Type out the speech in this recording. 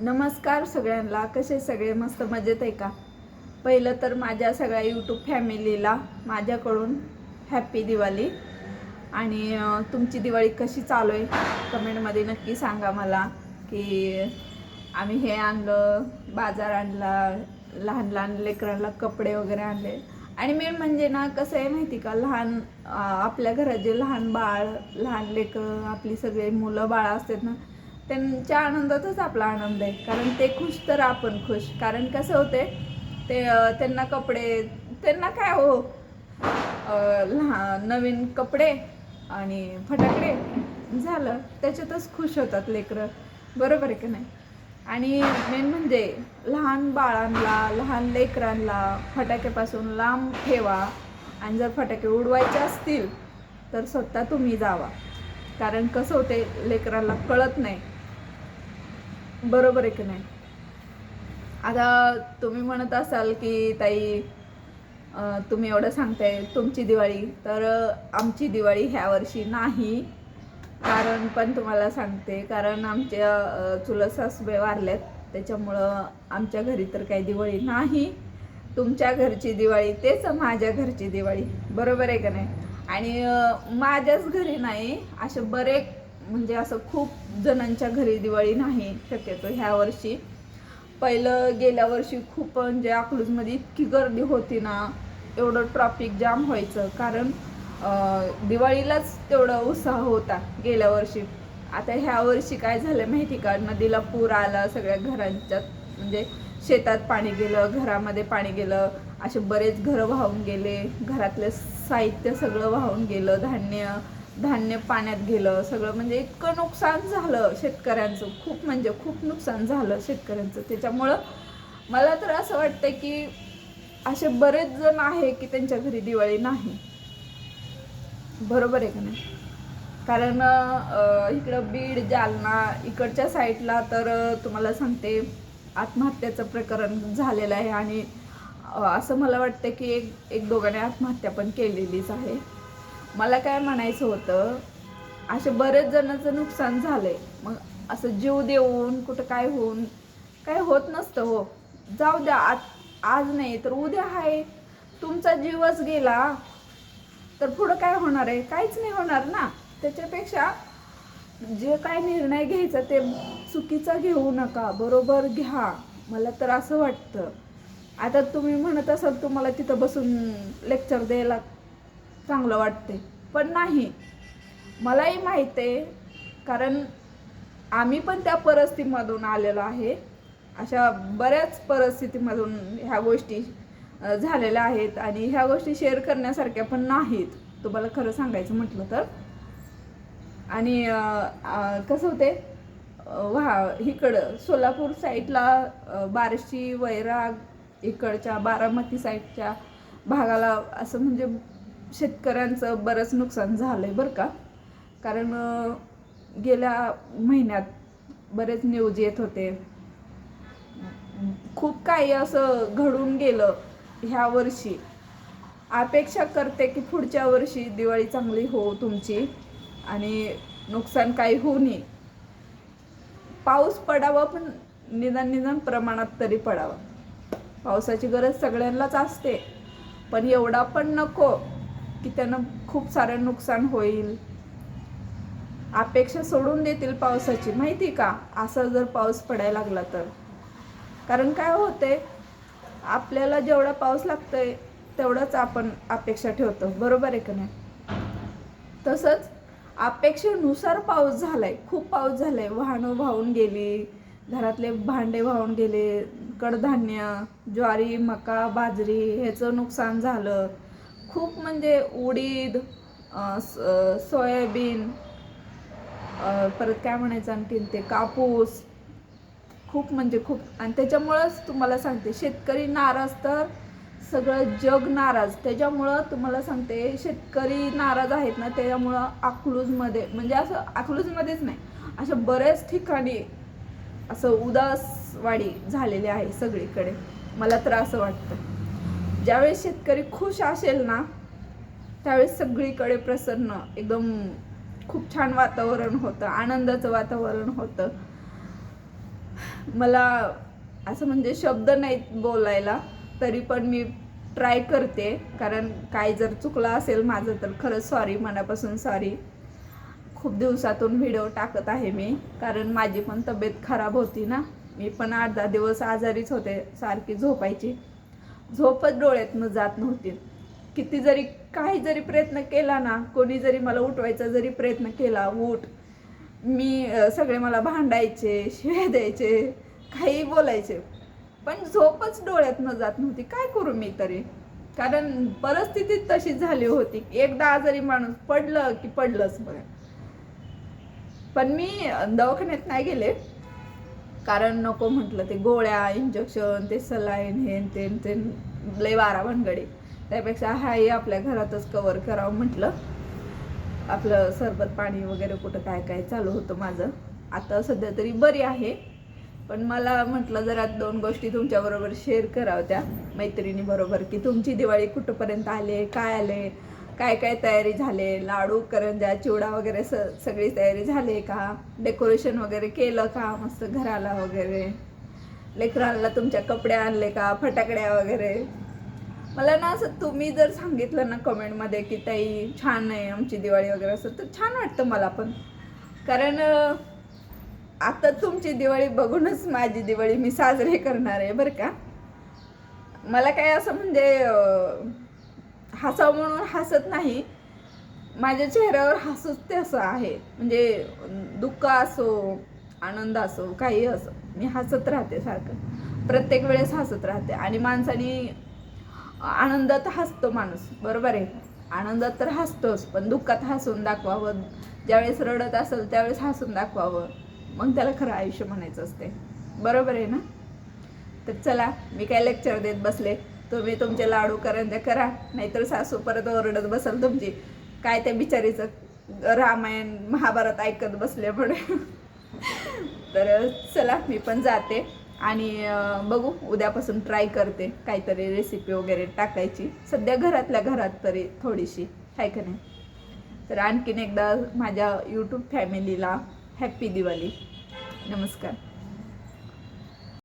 नमस्कार सगळ्यांना. कसे सगळे? मस्त मजेत आहे का? पहिलं तर माझ्या सगळ्या यूट्यूब फॅमिलीला माझ्याकडून हॅप्पी दिवाळी. आणि तुमची दिवाळी कशी चालू आहे? कमेंटमध्ये नक्की सांगा मला की आम्ही हे आणलं बाजार आणला लहान लहान लेकरांना कपडे वगैरे आणले. आणि मेन म्हणजे ना कसं आहे माहिती का? लहान आपल्या घरात जे लहान बाळ लहान लेकरं आपली सगळे मुलं बाळं असतात ना त्यांच्या आनंदातच आपला आनंद आहे. कारण ते खुश तर आपण खुश. कारण कसं होते ते त्यांना कपडे त्यांना काय हो लहान नवीन कपडे आणि फटाकडे झालं त्याच्यातच खुश होतात लेकरं. बरोबर आहे का नाही? आणि मेन म्हणजे लहान बाळांना लहान लेकरांना फटाक्यापासून लांब ठेवा. आणि जर फटाके उडवायचे असतील तर स्वतः तुम्ही जावा. कारण कसं होते लेकरांना कळत नाही. बरोबर आहे की नाही? आता तुम्ही म्हणत असाल की ताई तुम्ही एवढं सांगताय तुमची दिवाळी तर आमची दिवाळी ह्या वर्षी नाही. कारण पण तुम्हाला सांगते कारण आमच्या चुलत सासूबाई वारल्यात. त्याच्यामुळं आमच्या घरी तर काही दिवाळी नाही. तुमच्या घरची दिवाळी तेच माझ्या घरची दिवाळी. बरोबर आहे का नाही? आणि माझ्याच घरी नाही असे बरेच म्हणजे असं खूप जणांच्या घरी दिवाळी नाही शक्यतो ह्या वर्षी. पहिलं गेल्या वर्षी खूप म्हणजे अकलूजमध्ये इतकी गर्दी होती ना एवढं ट्रॉफिक जाम व्हायचं. कारण दिवाळीलाच तेवढा उत्साह होता गेल्या वर्षी. आता ह्या वर्षी काय झालं माहिती का? नदीला पूर आला सगळ्या घरांच्यात म्हणजे शेतात पाणी गेलं घरामध्ये पाणी गेलं असे बरेच घरं वाहून गेले घरातलं साहित्य सगळं वाहून गेलं धान्य धान्य पाण्यात गेलं सगळं म्हणजे इतकं नुकसान झालं शेतकऱ्यांचं. खूप म्हणजे खूप नुकसान झालं शेतकऱ्यांचं. त्याच्यामुळं मला तर असं वाटतं की असे बरेच जण आहे की त्यांच्या घरी दिवाळी नाही. बरोबर आहे का नाही? कारण इकडं बीड जालना इकडच्या साईडला तर तुम्हाला सांगते आत्महत्याचं प्रकरण झालेलं आहे आणि असं मला वाटतं की एक एक दोघांनी आत्महत्या पण केलेलीच आहे. मला काय म्हणायचं होतं असे बरेच जणांचं नुकसान झालंय. मग असं जीव देऊन कुठं काय होऊन काय होत नसतं हो. जाऊ द्या आज आज नाही तर उद्या आहे तुमचा जीवच गेला तर पुढं काय होणार आहे? काहीच नाही होणार ना. त्याच्यापेक्षा जे काय निर्णय घ्यायचा ते चुकीचा घेऊ नका. बरोबर घ्या. मला तर असं वाटतं. आता तुम्ही म्हणत असाल तुम्हाला तिथं बसून लेक्चर द्यायला चांगलं वाटते पण नाही. मलाही माहीत आहे कारण आम्ही पण त्या परिस्थितीमधून आलेलो आहे. अशा बऱ्याच परिस्थितीमधून ह्या गोष्टी झालेल्या आहेत आणि ह्या गोष्टी शेअर करण्यासारख्या पण नाहीत. तुम्हाला खरं सांगायचं म्हटलं तर. आणि कसं होते अ, वा इकडं सोलापूर साईडला बारशी वैराग इकडच्या बारामती साईडच्या भागाला असं म्हणजे शेतकऱ्यांचं बरंच नुकसान झालं आहे बरं का. कारण गेल्या महिन्यात बरेच न्यूज येत होते. खूप काही असं घडून गेलं ह्या वर्षी. अपेक्षा करते की पुढच्या वर्षी दिवाळी चांगली हो तुमची आणि नुकसान काही होऊ नये. पाऊस पडावा पण निदान निदान प्रमाणात तरी पडावा. पावसाची गरज सगळ्यांनाच असते. पण एवढा पण नको. की त्यानं खूप सारं नुकसान होईल. अपेक्षा सोडून देतील पावसाची माहिती का? असं जर पाऊस पडायला लागला तर. कारण काय होते आपल्याला जेवढा पाऊस लागतोय तेवढंच आपण अपेक्षा ठेवतो. बरोबर आहे का नाही? तसंच अपेक्षेनुसार पाऊस झालाय. खूप पाऊस झालाय. वाहनं वाहून गेली घरातले भांडे वाहून गेले कडधान्य ज्वारी मका बाजरी ह्याचं नुकसान झालं. खूप म्हणजे उडीद स- सोयाबीन परत काय म्हणायचं आणखीन ते कापूस खूप म्हणजे खूप. आणि त्याच्यामुळंच तुम्हाला सांगते शेतकरी नाराज तर सगळं जग नाराज. त्याच्यामुळं तुम्हाला सांगते शेतकरी नाराज आहेत ना त्याच्यामुळं अकलूजमध्ये म्हणजे असं अकलूजमध्येच नाही अशा बऱ्याच ठिकाणी असं उदासवाडी झालेली आहे सगळीकडे. मला तर असं वाटतं. ज्यावेळेस शेतकरी खुश असेल ना त्यावेळेस सगळीकडे प्रसन्न एकदम खूप छान वातावरण होतं आनंदाचं वातावरण होतं. मला असं म्हणजे शब्द नाहीत बोलायला तरी पण मी ट्राय करते. कारण काय जर चुकलं असेल माझं तर खरंच सॉरी मनापासून सॉरी खूप दिवसातून व्हिडिओ टाकत आहे मी कारण माझी पण तब्येत खराब होती ना. मी पण आठ दहा दिवस आजारीच होते सारखी झोपायची. झोपच डोळ्यातनं जात नव्हती. किती जरी काही जरी प्रयत्न केला ना कोणी जरी मला उठवायचा जरी प्रयत्न केला उठ. मी सगळे मला भांडायचे शिव्या द्यायचे काही बोलायचे. पण झोपच डोळ्यातनं जात नव्हती. काय करू मी तरी? कारण परिस्थिती तशीच झाली होती. एकदा आजारी माणूस पडलं की पडलंच बघा पण मी दवाखान्यात नाही गेले. कारण नको म्हटलं ते गोळ्या इंजेक्शन ते सलाईन हे ते ते लय वारा भनगडे. त्यापेक्षा हाही आपल्या घरातच कवर करावं म्हटलं. आपलं सरबत पाणी वगैरे कुठं काय काय चालू होतं माझं. आता सध्या तरी बरी आहे. पण मला म्हटलं जरा दोन गोष्टी तुमच्याबरोबर शेअर करावं त्या मैत्रिणीबरोबर की तुमची दिवाळी कुठंपर्यंत आले काय आले काय काय तयारी झाले? लाडू करंजा चिवडा वगैरे स सगळी तयारी झाली का? डेकोरेशन वगैरे केलं का? मस्त घराला वगैरे? लेकरांना तुमच्या कपडे आणले का? फटाकड्या वगैरे? मला ना असं तुम्ही जर सांगितलं ना कमेंटमध्ये की ताई छान आहे आमची दिवाळी वगैरे असं तर छान वाटतं मला पण. कारण आता तुमची दिवाळी बघूनच माझी दिवाळी मी साजरी करणार आहे बरं का? मला काय असं म्हणजे हसावं म्हणून हसत नाही. माझ्या चेहऱ्यावर हसूच ते असं आहे. म्हणजे दुःख असो आनंद असो काही असो मी हसत राहते सारखं. प्रत्येक वेळेस हसत राहते. आणि माणसाने आनंदात हसतो माणूस. बरोबर आहे? आनंदात तर हसतोच पण दुःखात हसून दाखवावं. ज्यावेळेस रडत असेल त्यावेळेस हसून दाखवावं. मग त्याला खरं आयुष्य म्हणायचं असते बरोबर आहे ना? तर चला मी काय लेक्चर देत बसले? तुम्ही तुमचे लाडू करंज्या करा नाहीतर सासू परत ओरडत बसल तुमची. काय त्या बिचारीचं रामायण महाभारत ऐकत बसले तर चला मी पण जाते. आणि बघू उद्यापासून ट्राय करते काहीतरी रेसिपी वगैरे टाकायची. सध्या घरातल्या घरात तरी थोडीशी आहे का नाही? तर आणखीन एकदा माझ्या यूट्यूब फॅमिलीला हॅप्पी दिवाळी. नमस्कार.